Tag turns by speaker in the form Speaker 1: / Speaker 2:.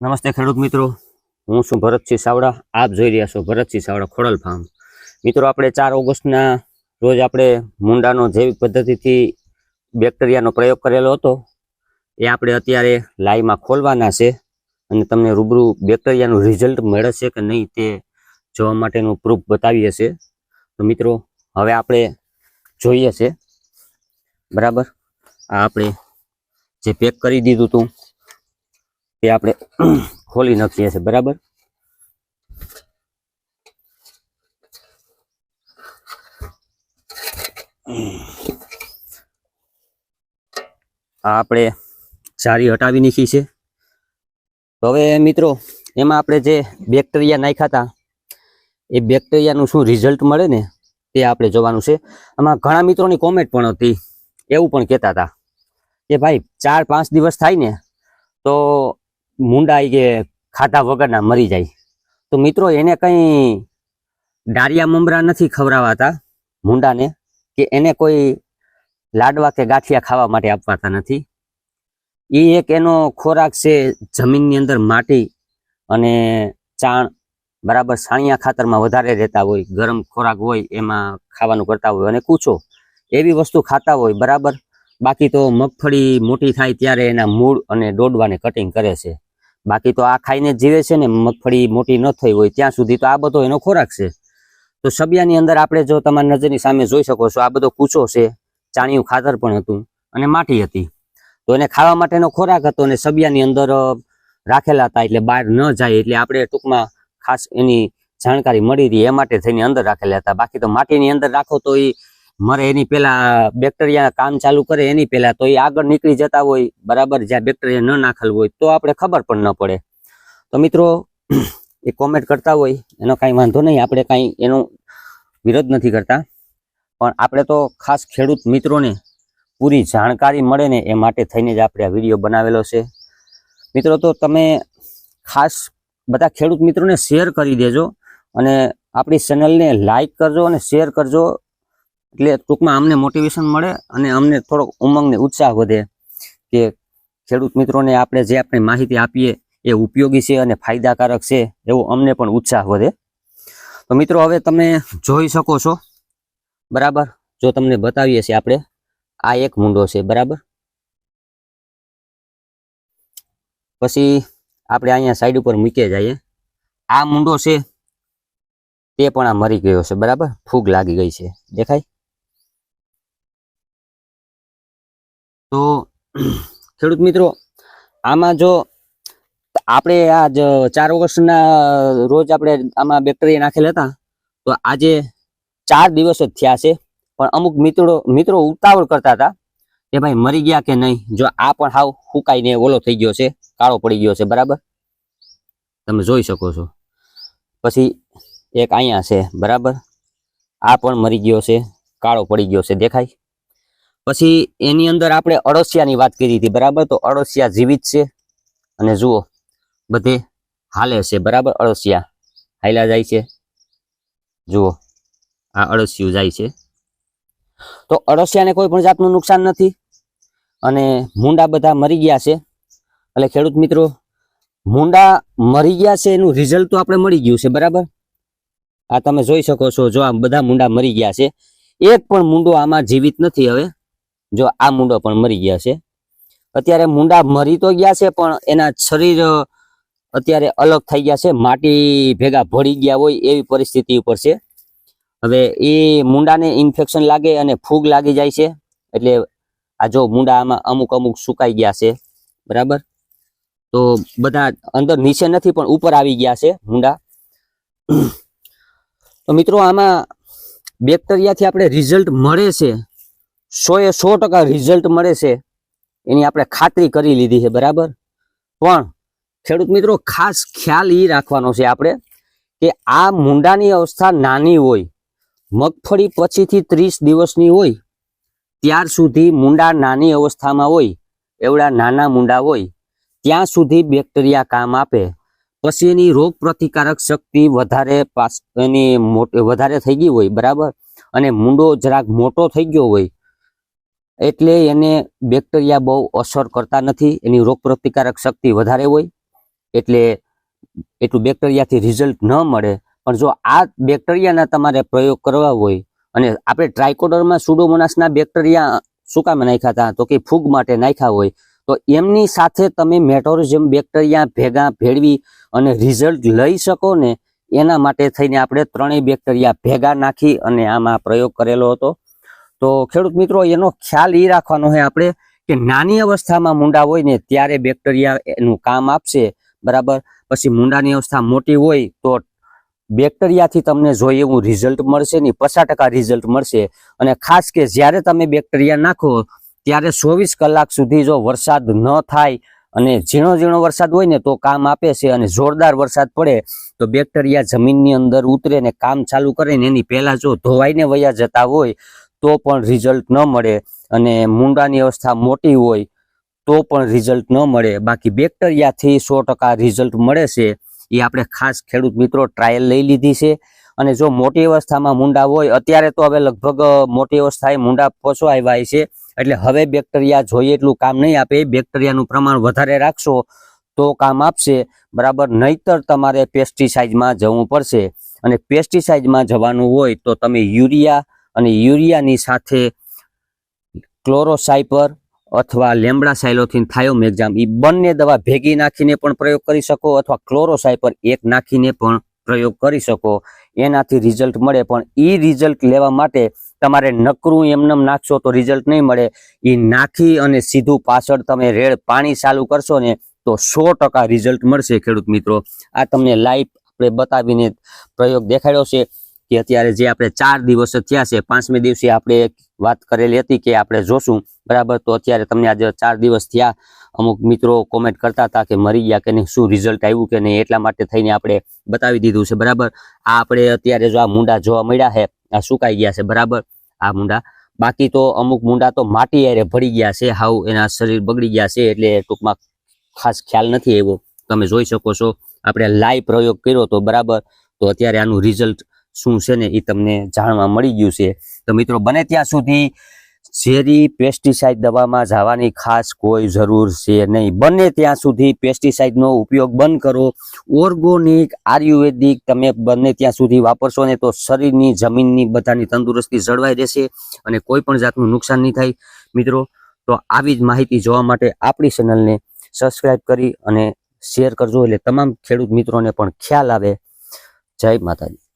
Speaker 1: નમસ્તે ખેડૂત મિત્રો. હું છું ભરતસિંહ સાવડા આપ જોઈ રહ્યા છો ભરતસિંહ સાવડા ખોડલ ફાર્મ મિત્રો, આપણે ચાર ઓગસ્ટના રોજ આપણે મુંડાનો જૈવિક પદ્ધતિથી બેક્ટેરિયાનો પ્રયોગ કરેલો હતો. એ આપણે અત્યારે લાઈવમાં ખોલવાના છે અને તમને રૂબરૂ બેક્ટેરિયાનું રિઝલ્ટ મળે છે કે નહીં તે જોવા માટેનું પ્રૂફ બતાવીએ છે તો મિત્રો, હવે આપણે જોઈએ છે. બરાબર? આ આપણે જે પેક કરી દીધું હતું તે આપણે ખોલી નાખીએ છીએ, બરાબર? આ આપણે જારી હટાવી નાખી છે. તો હવે મિત્રો, એમાં આપણે જે બેક્ટેરિયા નાખ્યા હતા, એ બેક્ટેરિયાનું શું રિઝલ્ટ મળે ને, તે આપણે જોવાનું છે. આમાં ઘણા મિત્રોની કોમેન્ટ પણ હતી, એવું પણ કહેતા હતા કે ભાઈ, ચાર પાંચ દિવસ થાય ને, તો મુંડા ઈ કે ખાધા વગરના મરી જાય. તો મિત્રો, એને કંઈ ડારિયા મમરા નથી ખવડાવાતા મુંડાને, કે એને કોઈ લાડવા કે ગાંઠિયા ખાવા માટે આપવાતા નથી. એ એક એનો ખોરાક છે જમીનની અંદર માટી અને ચાણ, બરાબર સાણિયા ખાતરમાં વધારે રહેતા હોય, ગરમ ખોરાક હોય એમાં ખાવાનું કરતા હોય અને કૂચો એવી વસ્તુ ખાતા હોય, બરાબર? બાકી તો મગફળી મોટી થાય ત્યારે એના મૂળ અને ડોડવાને કટિંગ કરે છે. બાકી તો આ ખાઈને જીવે છે ને, મગફળી મોટી ન થઈ હોય, ત્યાં સુધી તો આ બધો એનો ખોરાક છે. તો સબિયાની અંદર આપણે જો તમારી નજરની સામે જોઈ શકો છો, આ બધો કૂચો છે, ચાણિયું ખાતર પણ હતું અને માટી હતી. તો એને ખાવા માટેનો ખોરાક હતો અને સબિયાની અંદર રાખેલા હતા એટલે બહાર ન જાય એટલે આપણે ટૂંકમાં ખાસ એની જાણકારી મળી રહી એ માટે થઈને અંદર રાખેલા હતા. બાકી તો માટીની અંદર રાખો તો એ મરે એની પેલા બેક્ટેરિયા કામ ચાલુ કરે એની પેલા, તો એ આગળ નીકળી જતા હોય, બરાબર, જ્યાં બેક્ટેરિયા ન નાખેલ હોય, તો આપણે ખબર પણ ન પડે. તો મિત્રો, એ કોમેન્ટ કરતા હોય, એનો કાંઈ વાંધો નહીં, આપણે કાંઈ એનો વિરોધ નથી કરતા. પણ આપણે તો ખાસ ખેડૂત મિત્રોને પૂરી જાણકારી મળે ને એ માટે થઈને જ આપણે આ વીડિયો બનાવેલો છે. મિત્રો, તો તમે ખાસ બધા ખેડૂત મિત્રોને શેર કરી દેજો અને આપણી ચેનલને લાઈક કરજો અને શેર કરજો. એટલે ટૂંકમાં અમને મોટિવેશન મળે અને અમને થોડોક ઉમંગ ને ઉત્સાહ વધે કે ખેડૂત મિત્રોને આપણે જે આપણે માહિતી આપીએ એ ઉપયોગી છે અને ફાયદાકારક છે એવો અમને પણ ઉત્સાહ વધે. તો મિત્રો, હવે તમે જોઈ શકો છો, બરાબર? જો તમને બતાવીએ છીએ આપણે, આ એક મુંડો છે, બરાબર? પછી આપણે અહીંયા સાઈડ ઉપર મૂકીએ જઈએ. આ મુંડો છે, તે પણ આ મરી ગયો છે, બરાબર? ફૂગ લાગી ગઈ છે. દેખાય? તો ખેડૂત મિત્રો, આમાં જો આપણે આ જ ચાર ઓગસ્ટના રોજ આપણે આમાં બેક્ટેરિયા નાખેલા હતા, તો આજે ચાર દિવસ જ થયા છે. પણ અમુક મિત્રો મિત્રો ઉતાવળ કરતા હતા કે ભાઈ મરી ગયા કે નહીં? જો આ પણ હાવ ફૂકાઈને ઓલો થઈ ગયો છે, કાળો પડી ગયો છે, બરાબર? તમે જોઈ શકો છો. પછી એક અહીંયા છે, બરાબર? આ પણ મરી ગયો છે, કાળો પડી ગયો છે, દેખાય? પછી એની અંદર આપણે અળસિયાની વાત કરી હતી, બરાબર? તો અળસિયા જીવિત છે અને જુઓ, બધે હાલે છે, બરાબર? અળસિયા હાયલા જાય છે. જુઓ, આ અળસિયું જાય છે. તો અળસિયાને કોઈ પણ જાતનું નુકસાન નથી અને મુંડા બધા મરી ગયા છે. એટલે ખેડૂત મિત્રો, મુંડા મરી ગયા છે એનું રિઝલ્ટ તો આપણે મળી ગયું છે, બરાબર? આ તમે જોઈ શકો છો, જો આ બધા મુંડા મરી ગયા છે, એક પણ મુંડો આમાં જીવિત નથી હવે. જો આ મુંડો પણ મરી ગયા છે. અત્યારે મુંડા મરી તો ગયા છે, પણ એના શરીર અત્યારે અલગ થઈ ગયા છે. માટી ભેગા ભળી ગયા હોય એવી પરિસ્થિતિ ઉપર છે. હવે એ મુંડાને ઇન્ફેક્શન લાગે અને ફૂગ લાગી જાય છે. એટલે આ જો મુંડા આમાં અમુક અમુક સુકાઈ ગયા છે. બરાબર? તો બધા અંદર નીચે નથી, પણ ઉપર આવી ગયા છે મુંડા. તો મિત્રો, આમાં બેક્ટેરિયાથી આપણે રિઝલ્ટ મળે છે. એ સો ટકા રિઝલ્ટ મળે છે, એની આપણે ખાતરી કરી લીધી છે, બરાબર? પણ ખેડૂત મિત્રો, ખાસ ખ્યાલ એ રાખવાનો છે આપણે કે આ મુંડાની અવસ્થા નાની હોય, મગફળી પછીથી ત્રીસ દિવસની હોય, ત્યાર સુધી મુંડા નાની અવસ્થામાં હોય, એવડા નાના મુંડા હોય, ત્યાં સુધી બેક્ટેરિયા કામ આપે, પછી એની રોગ પ્રતિકારક શક્તિ વધારે પાસ, એની વધારે થઈ ગઈ હોય, બરાબર? અને મુંડો જરાક મોટો થઈ ગયો હોય એટલે એને બેક્ટેરિયા બહુ અસર કરતા નથી, એની રોગ પ્રતિકારક શક્તિ વધારે હોય, એટલે એટલું બેક્ટેરિયાથી રિઝલ્ટ ન મળે. પણ જો આ બેક્ટેરિયાના તમારે પ્રયોગ કરવા હોય, અને આપણે ટ્રાયકોડરમાં સુડોમોનાસના બેક્ટેરિયા શું કામ નાખ્યા હતા? તો કે ફૂગ માટે નાખ્યા હોય, તો એમની સાથે તમે મેટોરિઝમ બેક્ટેરિયા ભેગા ભેળવી અને રિઝલ્ટ લઈ શકો ને, એના માટે થઈને આપણે ત્રણેય બેક્ટેરિયા ભેગા નાખી અને આમાં પ્રયોગ કરેલો હતો. તો ખેડૂત મિત્રો, એનો ખ્યાલ એ રાખવાનો છે આપણે કે નાની અવસ્થામાં મુંડા હોય ને ત્યારે બેક્ટેરિયા એનું કામ આપશે, બરાબર? પછી મુંડાની અવસ્થા મોટી હોય તો બેક્ટેરિયાથી તમને જોઈએ એવું રિઝલ્ટ મળશે નહીં પચાસ રિઝલ્ટ મળશે. અને ખાસ કે જ્યારે તમે બેક્ટેરિયા નાખો, ત્યારે ચોવીસ કલાક સુધી જો વરસાદ ન થાય અને ઝીણો ઝીણો વરસાદ હોય ને તો કામ આપે છે અને જોરદાર વરસાદ પડે, તો બેક્ટેરિયા જમીનની અંદર ઉતરે ને કામ ચાલુ કરે ને એની પહેલાં જો ધોવાઈને વયા જતા હોય તો પણ રિઝલ્ટ ન મળે અને મુંડાની અવસ્થા મોટી હોય તો પણ રિઝલ્ટ ન મળે. બાકી બેક્ટેરિયાથી સો ટકા રિઝલ્ટ મળે છે. એ આપણે ખાસ ખેડૂત મિત્રો ટ્રાયલ લઈ લીધી છે. અને જો મોટી અવસ્થામાં મુંડા હોય, અત્યારે તો હવે લગભગ મોટી અવસ્થાએ મુંડા પહોંચવા આવ્યા છે. એટલે હવે બેક્ટેરિયા જોઈએ એટલું કામ નહીં આપે. બેક્ટેરિયાનું પ્રમાણ વધારે રાખશો તો કામ આપશે. બરાબર? નહીતર તમારે પેસ્ટિસાઇડમાં જવું પડશે. અને પેસ્ટિસાઇડમાં જવાનું હોય તો તમે યુરિયા અને યુરિયાની સાથે ક્લોરોસાઇપર અથવા લેમડા સાયલોથિન થાયોમેક્ઝામ એ બંને દવા ભેગી નાખીને પણ પ્રયોગ કરી શકો અથવા ક્લોરોસાઇપર એક નાખીને પણ પ્રયોગ કરી શકો. એનાથી રિઝલ્ટ મળે પણ એ રિઝલ્ટ લેવા માટે તમારે નકરું એમનેમ નાખશો તો રિઝલ્ટ નહીં મળે. એ નાખી અને સીધું પાછળ તમે રેડ પાણી ચાલુ કરશો ને તો સો રિઝલ્ટ મળશે ખેડૂત મિત્રો. આ તમને લાઈવ આપણે બતાવીને પ્રયોગ દેખાડ્યો છે. કે અત્યારે જે આપણે ચાર દિવસ થયા છે, પાંચમી દિવસે આપણે વાત કરેલી હતી કે આપણે જોશું, બરાબર? તો અત્યારે તમને આજે ચાર દિવસ થયા, અમુક મિત્રો કોમેન્ટ કરતા હતા કે મરી ગયા કે નહીં, શું રિઝલ્ટ આવ્યું કે નહીં, એટલા માટે થઈને આપણે બતાવી દીધું છે, બરાબર? આ આપણે અત્યારે જો આ મુંડા જોવા મળ્યા છે, આ સુકાઈ ગયા છે, બરાબર? આ મુંડા. બાકી તો અમુક મુંડા તો માટી હારે ભળી ગયા છે, હાવ એના શરીર બગડી ગયા છે, એટલે ટૂંકમાં ખાસ ખ્યાલ નથી એવો તમે જોઈ શકો છો, આપણે લાઈવ પ્રયોગ કર્યો તો, બરાબર? તો અત્યારે આનું રિઝલ્ટ શું છે ને એ તમને જાણવા મળી ગયું છે. તો મિત્રો, બને ત્યાં સુધી ઝેરી પેસ્ટિસાઇડ દવામાં જવાની ખાસ કોઈ જરૂર છે નહીં. બને ત્યાં સુધી પેસ્ટિસાઇડનો ઉપયોગ બંધ કરો. ઓર્ગોનિક આયુર્વેદિક તમે બને ત્યાં સુધી વાપરશો ને તો શરીરની જમીનની બધાની તંદુરસ્તી જળવાઈ રહેશે અને કોઈ પણ જાતનું નુકસાન નહીં થાય. મિત્રો, તો આવી જ માહિતી જોવા માટે આપણી ચેનલને સબસ્ક્રાઈબ કરી અને શેર કરજો. એટલે તમામ ખેડૂત મિત્રોને પણ ખ્યાલ આવે. જય માતાજી.